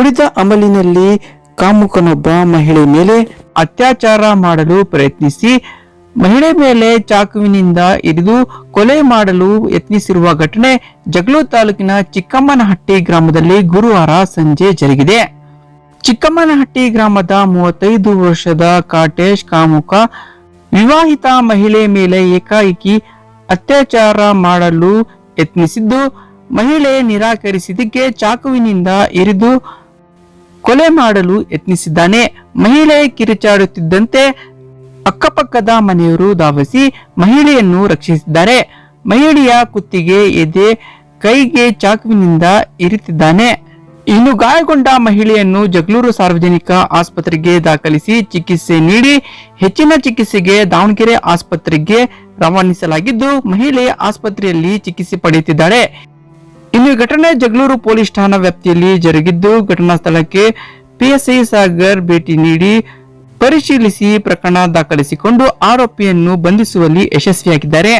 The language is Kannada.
ಕುಡಿದ ಅಮಲಿನಲ್ಲಿ ಕಾಮುಕನೊಬ್ಬ ಮಹಿಳೆ ಮೇಲೆ ಅತ್ಯಾಚಾರ ಮಾಡಲು ಪ್ರಯತ್ನಿಸಿ, ಮಹಿಳೆ ಮೇಲೆ ಚಾಕುವಿನಿಂದ ಇರಿದು ಕೊಲೆ ಮಾಡಲು ಯತ್ನಿಸಿರುವ ಘಟನೆ ಜಗಳೂರು ತಾಲೂಕಿನ ಚಿಕ್ಕಮ್ಮನಹಟ್ಟಿ ಗ್ರಾಮದಲ್ಲಿ ಗುರುವಾರ ಸಂಜೆ ಜರುಗಿದೆ. ಚಿಕ್ಕಮ್ಮನಹಟ್ಟಿ ಗ್ರಾಮದ ಮೂವತ್ತೈದು ವರ್ಷದ ಕಾಟೇಶ್ ಕಾಮುಕ ವಿವಾಹಿತ ಮಹಿಳೆ ಮೇಲೆ ಏಕಾಏಕಿ ಅತ್ಯಾಚಾರ ಮಾಡಲು ಯತ್ನಿಸಿದ್ದು, ಮಹಿಳೆ ನಿರಾಕರಿಸಿದ್ದಕ್ಕೆ ಚಾಕುವಿನಿಂದ ಇರಿದು ಕೊಲೆ ಮಾಡಲು ಯತ್ನಿಸಿದ್ದಾನೆ. ಮಹಿಳೆ ಕಿರಿಚಾಡುತ್ತಿದ್ದಂತೆ ಅಕ್ಕಪಕ್ಕದ ಮನೆಯವರು ಧಾವಿಸಿ ಮಹಿಳೆಯನ್ನು ರಕ್ಷಿಸಿದ್ದಾರೆ. ಮಹಿಳೆಯ ಕುತ್ತಿಗೆ ಎದೆ, ಕೈಗೆ ಚಾಕುವಿನಿಂದ ಇರಿತಿದ್ದಾನೆ. ಇನ್ನು ಗಾಯಗೊಂಡ ಮಹಿಳೆಯನ್ನು ಜಗಳೂರು ಸಾರ್ವಜನಿಕ ಆಸ್ಪತ್ರೆಗೆ ದಾಖಲಿಸಿ ಚಿಕಿತ್ಸೆ ನೀಡಿ ಹೆಚ್ಚಿನ ಚಿಕಿತ್ಸೆಗೆ ದಾವಣಗೆರೆ ಆಸ್ಪತ್ರೆಗೆ ರವಾನಿಸಲಾಗಿದ್ದು, ಮಹಿಳೆ ಆಸ್ಪತ್ರೆಯಲ್ಲಿ ಚಿಕಿತ್ಸೆ ಪಡೆಯುತ್ತಿದ್ದಾಳೆ ಇನ್ನು ಘಟನೆ ಜಗಳೂರು ಪೊಲೀಸ್ ಠಾಣಾ ವ್ಯಾಪ್ತಿಯಲ್ಲಿ ಜರುಗಿದ್ದು, ಘಟನಾ ಸ್ಥಳಕ್ಕೆ ಪಿಎಸ್ಐ ಸಾಗರ್ ಭೇಟಿ ನೀಡಿ ಪರಿಶೀಲಿಸಿ ಪ್ರಕರಣ ದಾಖಲಿಸಿಕೊಂಡು ಆರೋಪಿಯನ್ನು ಬಂಧಿಸುವಲ್ಲಿ ಯಶಸ್ವಿಯಾಗಿದ್ದಾರೆ.